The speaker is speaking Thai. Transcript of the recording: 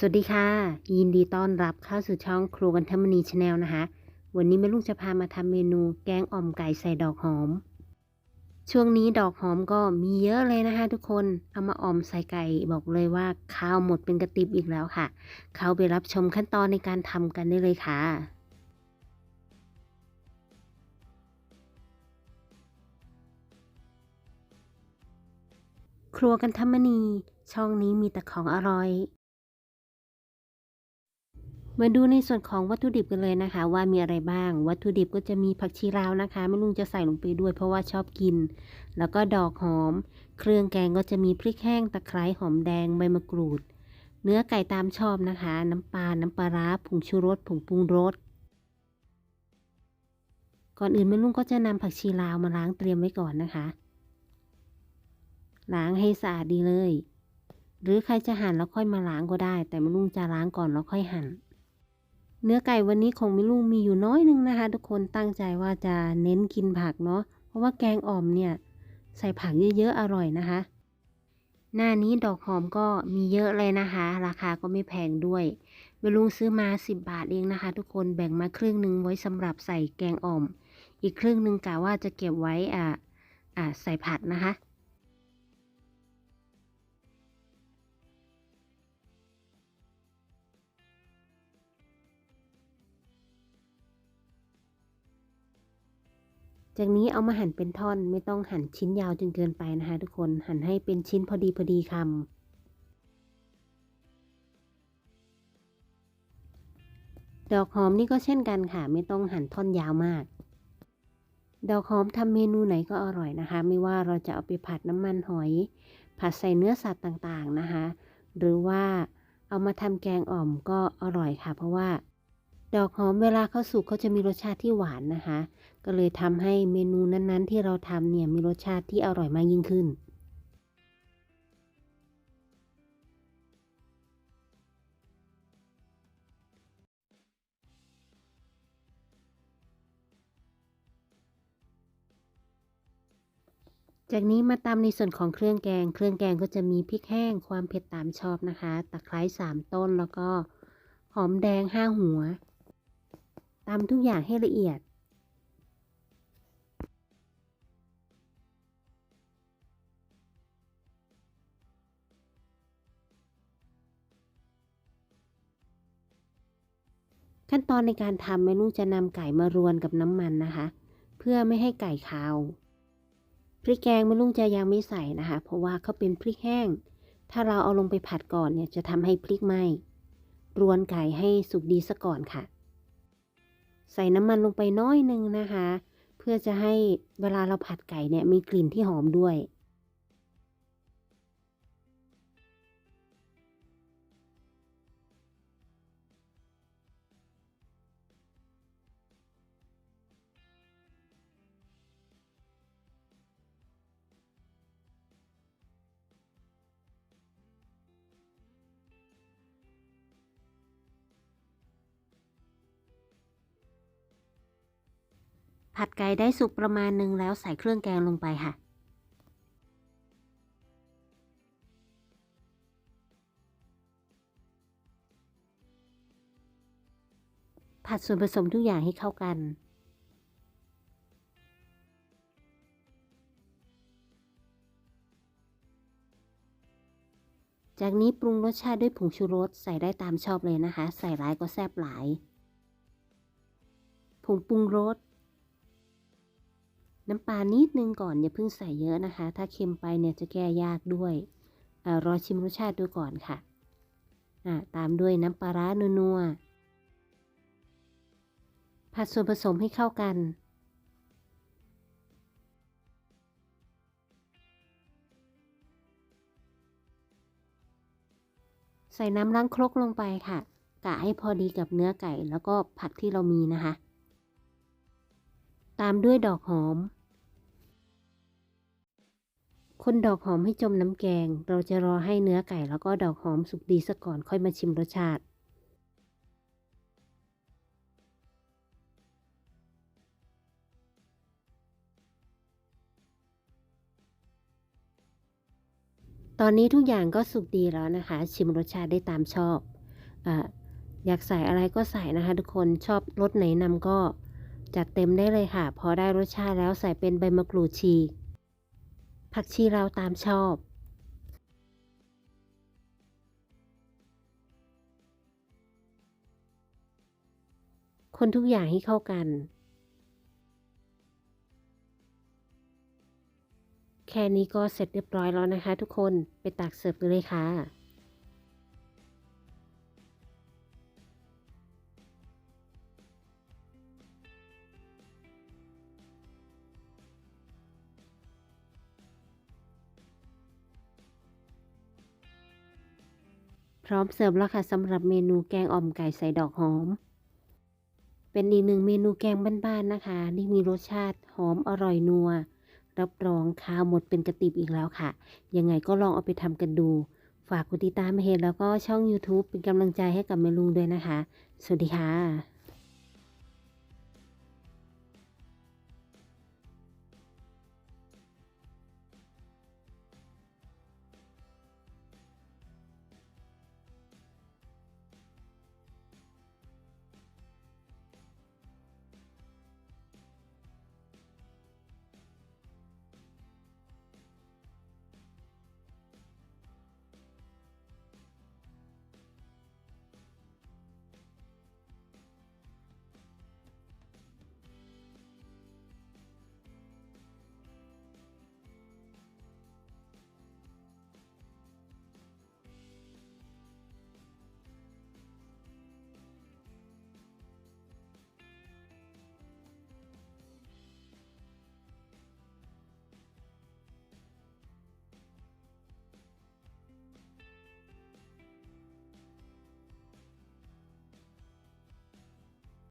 สวัสดีค่ะ ยินดีต้อนรับเข้าสู่ช่องครัวกันทมณีชาแนลนะคะ วันนี้แม่ลุงจะพามาทำเมนูแกงอ่อมไก่ใส่ดอกหอม ช่วงนี้ดอกหอมก็มีเยอะเลยนะคะทุกคนเอามาอ่อมใส่ไก่บอกเลยว่าข้าวหมดเป็นกระติบอีกแล้วค่ะ เข้าไปรับชมขั้นตอนในการทำกันได้เลยค่ะครัวกันทมณีช่องนี้มีแต่ของอร่อย มาดูในส่วนของวัตถุดิบกันเลยนะคะ ว่ามีอะไรบ้าง วัตถุดิบก็จะมีผักชีลาวนะคะแม่ลุงจะใส่ลงไปด้วยเพราะว่าชอบกิน แล้วก็ดอกหอม เครื่องแกงก็จะมีพริกแห้งตะไคร้หอมแดงใบมะกรูด เนื้อไก่ตามชอบนะคะ น้ำปลาน้ำปลาร้าผงชูรสผงปรุงรสก่อนอื่นแม่ลุงก็จะนำผักชีลาวมาล้างเตรียมไว้ก่อนนะคะ ล้างให้สะอาดดีเลย หรือใครจะหั่นแล้วค่อยมาล้างก็ได้ แต่แม่ลุงจะล้างก่อนแล้วค่อยหั่น เนื้อไก่วันนี้ของม่ลุงมีอยู่น้อยนึงนะคะ ทุกคนตั้งใจว่าจะเน้นกินผักเนาะเพราะว่าแกงอ่อมเนี่ย ใส่ผักเยอะๆอร่อยนะคะ หน้านี้ดอกหอมก็มีเยอะเลยนะคะ ราคาก็ไม่แพงด้วยม่ลุงซื้อมา 10 บาทเองนะคะ ทุกคนแบ่งมาครึ่งหนึ่งไว้สำหรับใส่แกงอ่อม อีกครึ่งหนึ่งกะว่าจะเก็บไว้อ่าอ่าใส่ผัดนะคะ จากนี้เอามาหั่นเป็นท่อนไม่ต้องหั่นชิ้นยาวจนเกินไปนะคะ ทุกคนหั่นให้เป็นชิ้นพอดีพอดีคำดอกหอมนี่ก็เช่นกันค่ะ ไม่ต้องหั่นท่อนยาวมาก ดอกหอมทำเมนูไหนก็อร่อยนะคะ ไม่ว่าเราจะเอาไปผัดน้ำมันหอย ผัดใส่เนื้อสัตว์ต่างๆนะคะ หรือว่าเอามาทำแกงอ่อมก็อร่อยค่ะ เพราะว่า ดอกหอมเวลาเขาสุกเขาจะมีรสชาติที่หวานนะคะ ก็เลยทำให้เมนูนั้นๆ ที่เราทำเนี่ยมีรสชาติที่อร่อยมากยิ่งขึ้น จากนี้มาตามในส่วนของเครื่องแกง เครื่องแกงก็จะมีพริกแห้งความเผ็ดตามชอบนะคะ ตะไคร้สามต้นแล้วก็หอมแดงห้าหัว ตามทุกอย่างให้ละเอียด ขั้นตอนในการทำแม่ลุงจะนำไก่มารวนกับน้ำมันนะคะ เพื่อไม่ให้ไก่คาวพริกแกงแม่ลุงจะยังไม่ใส่นะคะ เพราะว่าเขาเป็นพริกแห้ง ถ้าเราเอาลงไปผัดก่อนเนี่ยจะทำให้พริกไหม้รวนไก่ให้สุกดีซะก่อนค่ะ ใส่น้ำมันลงไปน้อยหนึงนะคะ เพื่อจะให้เวลาเราผัดไก่เนี่ยมีกลิ่นที่หอมด้วย ผัดไก่ได้สุกประมาณหนึ่งแล้วใส่เครื่องแกงลงไปค่ะ ผัดส่วนผสมทุกอย่างให้เข้ากันจากนี้ปรุงรสชาติด้วยผงชูรสใส่ได้ตามชอบเลยนะคะ ใส่หลายก็แซ่บหลาย ผงปรุงรส น้ำปลานิดนึงก่อนอย่าเพิ่งใส่เยอะนะคะ ถ้าเค็มไปเนี่ยจะแก้ยากด้วยอรอชิมรสชาติดูก่อนค่ะตามด้วยน้ำปลาร้านัวๆผัดส่วนผสมให้เข้ากัน ใส่น้ำล้างครกลงไปค่ะกะให้พอดีกับเนื้อไก่แล้วก็ผักที่เรามีนะคะ ตามด้วยดอกหอม คนดอกหอมให้จมน้ำแกง เราจะรอให้เนื้อไก่แล้วก็ดอกหอมสุกดีซะก่อนค่อยมาชิมรสชาติตอนนี้ทุกอย่างก็สุกดีแล้วนะคะ ชิมรสชาติได้ตามชอบออยากใส่อะไรก็ใส่นะคะ ทุกคนชอบรสไหนนำก็จัดเต็มได้เลยค่ะ พอได้รสชาติแล้วใส่เป็นใบมะกรูดฉีก ผักชีเราตามชอบ คนทุกอย่างให้เข้ากัน แค่นี้ก็เสร็จเรียบร้อยแล้วนะคะทุกคน ไปตักเสิร์ฟกันเลยค่ะ พร้อมเสิร์ฟแล้วค่ะสำหรับเมนูแกงอ่อมไก่ใส่ดอกหอม เป็นอีกหนึ่งเมนูแกงบ้านๆนะคะ ที่มีรสชาติหอมอร่อยนัว รับรองข้าวหมดเป็นกระติบอีกแล้วค่ะ ยังไงก็ลองเอาไปทำกันดู ฝากกดติดตามเพจแล้วก็ช่อง YouTube เป็นกำลังใจให้กับแม่ลุงด้วยนะคะ สวัสดีค่ะ